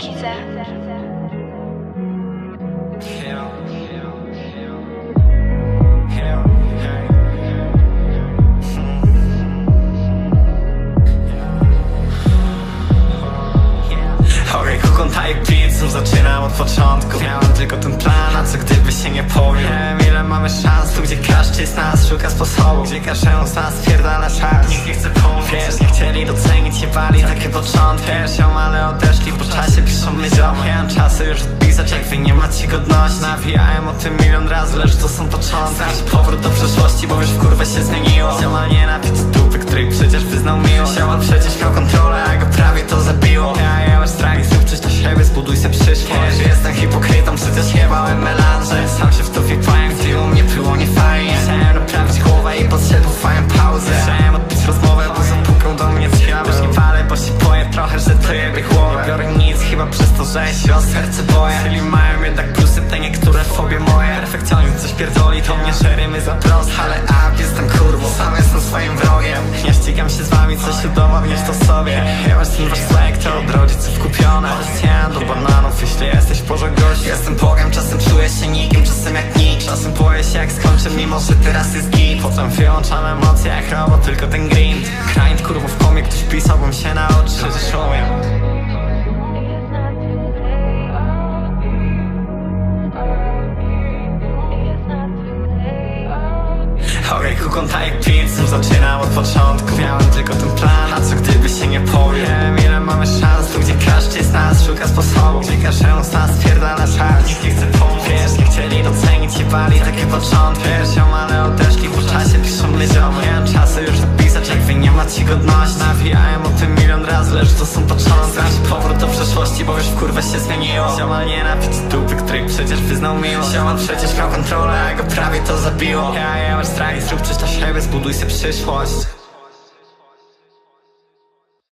Kiza. Type Beatsem zaczynam od początku. Miałem tylko ten plan, a co gdyby się nie powiem? Wiem ile mamy szans, tu gdzie każdy z nas szuka sposobu. Gdzie każdemu z nas twierdala czas takie początki. Ją, ale odeszli, po czasie piszą mnie ziomy Miałem czasy już odpisać, jak wy nie macie godności. Nawijałem o tym milion razy, lecz to są początki. Znasz powrót do przeszłości, bo już w kurwę się zmieniło. Ziomal nie napić z dupy, której przecież wyznał miłość. Ziomal przecież miał kontrolę, to, że się o serce boję Czyli mają jednak plusy te niektóre fobie moje. Perfekcjonizm coś pierdoli, to mnie szerymy za prost. Ale a, jestem kurwą, sam jestem swoim wrogiem. Nie ścigam się z wami, coś udowodnić to sobie. Jebać ten wasz slang, to od rodziców kupione do bananów, jeśli jesteś porze gość Jestem Bogiem, czasem czuję się nikim, czasem jak nikt Czasem boję się jak skończę, mimo że teraz jest git. Potem wyłączam emocje jak robot, tylko ten grind Tak jak pizzą Zaczynam od początku. Miałem tylko ten plan, a co gdyby się nie powie Wiem ile mamy szans, tu gdzie każdy z nas szuka sposobu. Gdzie każdemu z nas pierdala czas. Nikt nie chce pomóc. Wiesz, nie chcieli docenić, nie bali takie początki. Wiesz, ale odeszli po czasie piszą mnie ziomy Miałem czasy już odpisać, jak wy nie macie godności. Nawijałem o tym milion razy, lecz to są początki. Znasz powrót do kurwę się zmieniło. Ziomal nie napić dupy, której przecież wyznał miłość. Ziomal przecież miał kontrolę, a go prawie to zabiło. Ja jałem strach i zrób coś dla siebie, zbuduj sobie przyszłość